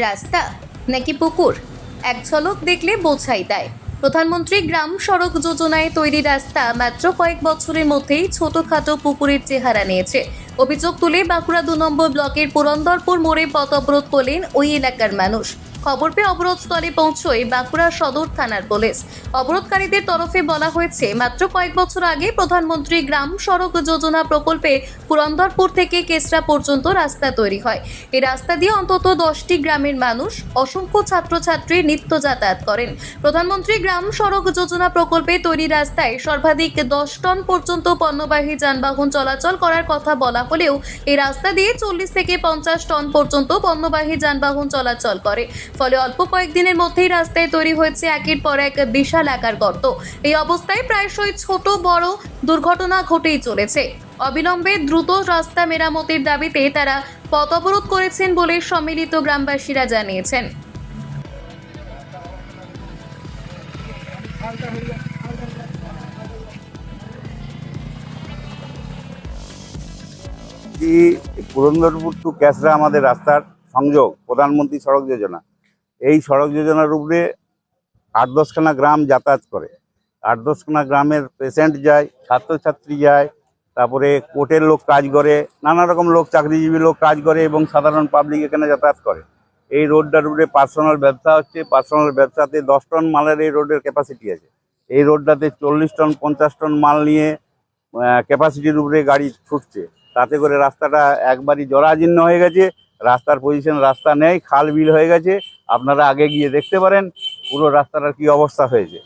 রাস্তা নাকি পুকুর? এক ঝলক দেখলে বোঝাই দেয় প্রধানমন্ত্রী গ্রাম সড়ক যোজনায় তৈরি রাস্তা মাত্র কয়েক বছরের মধ্যেই ছোটখাটো পুকুরের চেহারা নিয়েছে। অভিযোগ তুলে বাঁকুড়া দু নম্বর ব্লকের পুরন্দরপুর মোড়ে পথ অবরোধ করলেন ওই এলাকার মানুষ। খবর পেয়ে অবরোধস্থলে পৌঁছয় বাঁকুড়া সদর থানার পুলিশ। অবরোধকারীদের তরফে বলা হয়েছে, মাত্র কয়েক বছর আগে প্রধানমন্ত্রী গ্রাম সড়ক যোজনা প্রকল্পে পুরন্দরপুর থেকে কেসরা পর্যন্ত রাস্তা তৈরি হয়। এই রাস্তা দিয়ে অন্তত দশটি গ্রামের মানুষ, অসংখ্য ছাত্রছাত্রী নিত্য যাতায়াত করেন। প্রধানমন্ত্রী গ্রাম সড়ক যোজনা প্রকল্পে তৈরি রাস্তায় সর্বাধিক দশ টন পর্যন্ত পণ্যবাহী যানবাহন চলাচল করার কথা বলা হলেও, এই রাস্তা দিয়ে চল্লিশ থেকে পঞ্চাশ টন পর্যন্ত পণ্যবাহী যানবাহন চলাচল করে। ফলে অল্প কয়েকদিনের মধ্যেই রাস্তায় তৈরি হয়েছে একের পর এক বিশাল আকার গর্ত। এই অবস্থায় প্রায়শই ছোট, বড় দুর্ঘটনা ঘটেই চলেছে। অবিলম্বে দ্রুত রাস্তা মেরামতির দাবিতে তারা পথ অবরোধ করেছেন বলে সম্মিলিত গ্রামবাসীরা জানিয়েছেন। পুরন্দরপুর টু ক্যাসরা আমাদের রাস্তার সংযোগ, প্রধানমন্ত্রী সড়ক যোজনা। এই সড়ক যোজনার উপরে আট দশখানা গ্রাম যাতায়াত করে। আট দশখানা গ্রামের পেশেন্ট যায়, ছাত্রছাত্রী যায়, তারপরে কোর্টের লোক কাজ করে, নানা রকম লোক, চাকরিজীবী লোক কাজ করে এবং সাধারণ পাবলিক এখানে যাতায়াত করে। এই রোডটার উপরে পার্সোনাল ব্যবসা হচ্ছে পার্সোনাল ব্যবসাতে দশ টন মালের এই রোডের ক্যাপাসিটি আছে। এই রোডটাতে চল্লিশ টন, পঞ্চাশ টন মাল নিয়ে ক্যাপাসিটির উপরে গাড়ি ছুটছে। তাতে করে রাস্তাটা একবারই জরাজীর্ণ হয়ে গেছে, রাস্তার পজিশন রাস্তা নেই, খাল বিল হয়ে গেছে আপনারা আগে গিয়ে দেখতে পারেন পুরো রাস্তাটার কি অবস্থা হয়েছে।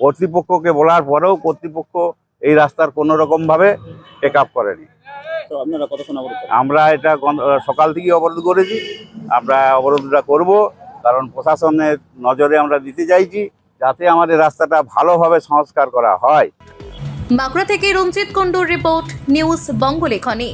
কর্তৃপক্ষকে বলার পরেও কর্তৃপক্ষ এই রাস্তার কোনো রকমভাবে টেক আপ করেনি। তো আপনারা কতক্ষণ অবরোধ আমরা এটা সকাল থেকে অবরোধ করেছি। আমরা অবরোধটা করব কারণ প্রশাসনের নজরে আমরা দিতে চাইছি যাতে আমাদের রাস্তাটা ভালোভাবে সংস্কার করা হয়। বাঁকুড়া থেকে রঞ্জিত কুণ্ডুর রিপোর্ট নিউজ বঙ্গলেখনী।